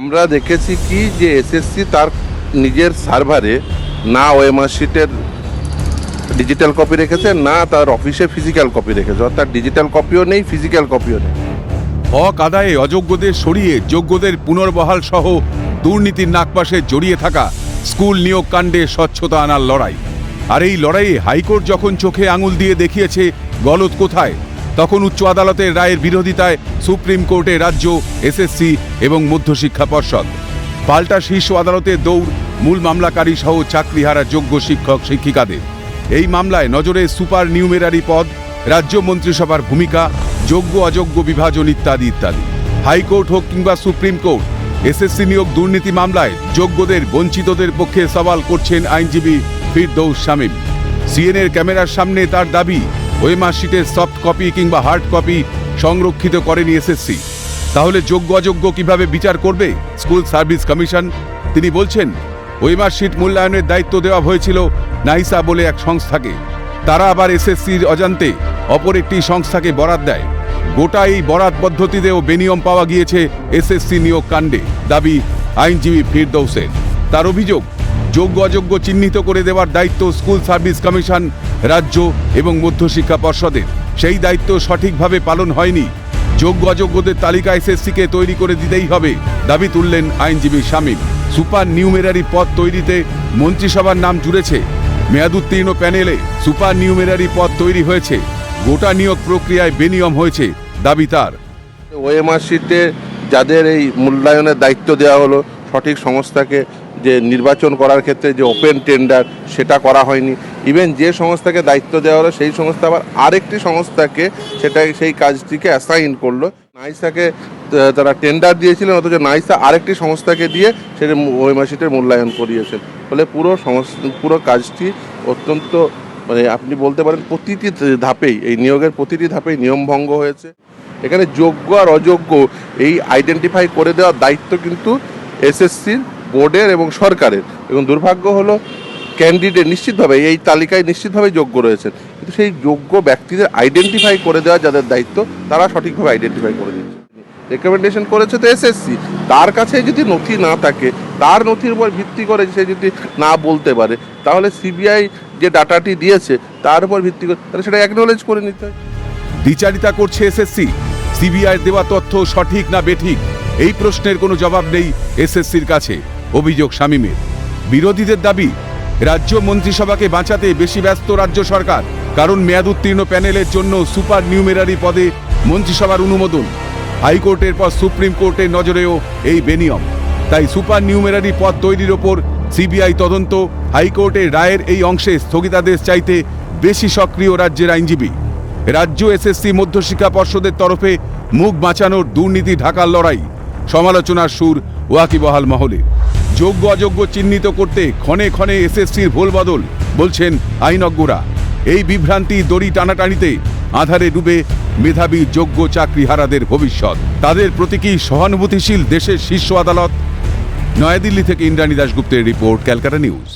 আমরা দেখেছি কি যে এসএসসি তার নিজের সার্ভারে না ওএমআর শিটের ডিজিটাল কপি রেখেছে, না তার অফিসে ফিজিক্যাল কপি রেখেছে। অর্থাৎ ডিজিটাল কপিও নেই ফিজিক্যাল কপিও নেই। হক আদায়ে অযোগ্যদের সরিয়ে, যোগ্যদের পুনর্বহাল সহ দুর্নীতির নাকপাশে জড়িয়ে থাকা স্কুল নিয়োগ কাণ্ডে স্বচ্ছতা আনার লড়াই। আর এই লড়াইয়ে হাইকোর্ট যখন চোখে আঙুল দিয়ে দেখিয়েছে গলত কোথায়? তখন উচ্চ আদালতের রায়ের বিরোধিতায় সুপ্রিম কোর্টে রাজ্য, এসএসসি এবং মধ্যশিক্ষা পর্ষদ। পাল্টা শীর্ষ আদালতের দৌড়, মূল মামলাকারী সহ চাকরিহারা যোগ্য শিক্ষক, শিক্ষিকাদের। এই মামলায় নজরে সুপার নিউমেরারি পদ, রাজ্য মন্ত্রিসভার ভূমিকা, যোগ্য, অযোগ্য বিভাজন ইত্যাদি ইত্যাদি। হাইকোর্ট হোক কিংবা সুপ্রিম কোর্ট, এসএসসি নিয়োগ দুর্নীতি মামলায় যোগ্যদের, বঞ্চিতদের পক্ষে সওয়াল করছেন আইনজীবী ফিরদৌস শামীম। সিএনএর ক্যামেরার সামনে তার দাবি ওয়েমার শিটের সফট কপি কিংবা হার্ড কপি সংরক্ষিত করেনি এসএসসি তাহলে যোগ্য অযোগ্য কীভাবে বিচার করবে? স্কুল সার্ভিস কমিশন তিনি বলছেন ওয়েমার শিট মূল্যায়নের দায়িত্ব দেওয়া হয়েছিল নাইসা বলে এক সংস্থাকে। তারা আবার এসএসসির অজান্তে অপর একটি সংস্থাকে বরাদ দেয়। গোটা এই বরাত পদ্ধতিতেও বেনিয়ম পাওয়া গিয়েছে এসএসসি নিয়োগ কাণ্ডে দাবি আইনজীবী ফিরদৌসের। তার অভিযোগ যোগ্য অযোগ্য চিহ্নিত করে দেওয়ার দায়িত্ব স্কুল সার্ভিস কমিশন, রাজ্য এবং মধ্যশিক্ষা পর্ষদের। সেই দায়িত্ব সঠিকভাবে পালন হয়নি। যোগ্য অযোগ্যদের তালিকা এসএসসিকে তৈরি করে দিতেই হবে, দাবি তুললেন আইনজীবী শামীম। সুপার নিউমেরারি পদ তৈরিতে মন্ত্রিসভার নাম জুড়েছে। মেয়াদুত্তীর্ণ প্যানেলে সুপার নিউমেরারি পদ তৈরি হয়েছে। গোটা নিয়োগ প্রক্রিয়ায় বেনিয়ম হয়েছে, দাবি তার। ওএমআর শিটে যাদের এই মূল্যায়নের দায়িত্ব দেওয়া হলো, সঠিক সংস্থাকে যে নির্বাচন করার ক্ষেত্রে যে ওপেন টেন্ডার সেটা করা হয়নি। ইভেন যে সংস্থাকে দায়িত্ব দেওয়া হলো, সেই সংস্থা আবার আরেকটি সংস্থাকে সেটা সেই কাজটিকে অ্যাসাইন করল। নাইসাকে তারা টেন্ডার দিয়েছিলেন, অথচ নাইসা আরেকটি সংস্থাকে দিয়ে সেটা ওএমআর শিটের মূল্যায়ন করিয়েছেন ফলে পুরো পুরো কাজটি অত্যন্ত মানে আপনি বলতে পারেন প্রতিটি ধাপেই, এই নিয়োগের প্রতিটি ধাপেই নিয়মভঙ্গ হয়েছে। এখানে যোগ্য আর অযোগ্য, এই আইডেন্টিফাই করে দেওয়ার দায়িত্ব কিন্তু এসএসসির বোর্ডের এবং সরকারের। এবং দুর্ভাগ্য হলো ক্যান্ডিডেট নিশ্চিতভাবে এই তালিকায় নিশ্চিতভাবে যোগ্য রয়েছেন। কিন্তু সেই যোগ্য ব্যক্তিদের আইডেন্টিফাই করে দেওয়া যাদের দায়িত্ব, তারা সঠিকভাবে আইডেন্টিফাই করে দিচ্ছে। রেকমেন্ডেশন করেছে তো এসএসসি তার কাছে যদি নথি না থাকে, তার নথির উপর ভিত্তি করে সে যদি না বলতে পারে, তাহলে সিবিআই যে ডাটাটি দিয়েছে, তার উপর ভিত্তি করে, তাহলে সেটা অ্যাকনোলেজ করে নিতে হয়। বিচারিতা করছে এসএসসি সিবিআই দেওয়া তথ্য সঠিক না বেঠিক? এই প্রশ্নের কোনো জবাব নেই এসএসসির কাছে। অভিযোগ শামীমের। বিরোধীদের দাবি, রাজ্য মন্ত্রিসভাকে বাঁচাতে বেশি ব্যস্ত রাজ্য সরকার, কারণ মেয়াদ উত্তীর্ণ প্যানেলের জন্য সুপার নিউমেরারি পদে মন্ত্রিসভার অনুমোদন। হাইকোর্টের পর সুপ্রিম কোর্টের নজরেও এই বেনিয়ম। তাই সুপার নিউমেরারি পদ তৈরির ওপর সিবিআই তদন্ত, হাইকোর্টের রায়ের এই অংশে স্থগিতাদেশ চাইতে বেশি সক্রিয় রাজ্যের আইনজীবী। রাজ্য এসএসসি মধ্যশিক্ষা পর্ষদের তরফে মুখ বাঁচানোর দুর্নীতি ঢাকার লড়াই। সমালোচনার সুর ওয়াকিবহাল মহলে। যোগ্য অযোগ্য চিহ্নিত করতে ক্ষণে ক্ষণে এসএসসির ভোলবদল, বলছেন আইনজ্ঞরা। এই বিভ্রান্তি দড়ি টানাটানিতে আধারে ডুবে মেধাবী যোগ্য চাকরিহারাদের ভবিষ্যৎ। তাদের প্রতীকী সহানুভূতিশীল দেশের শীর্ষ আদালত? নয়াদিল্লি থেকে ইন্দ্রাণী দাশগুপ্তের রিপোর্ট, ক্যালকাটা নিউজ।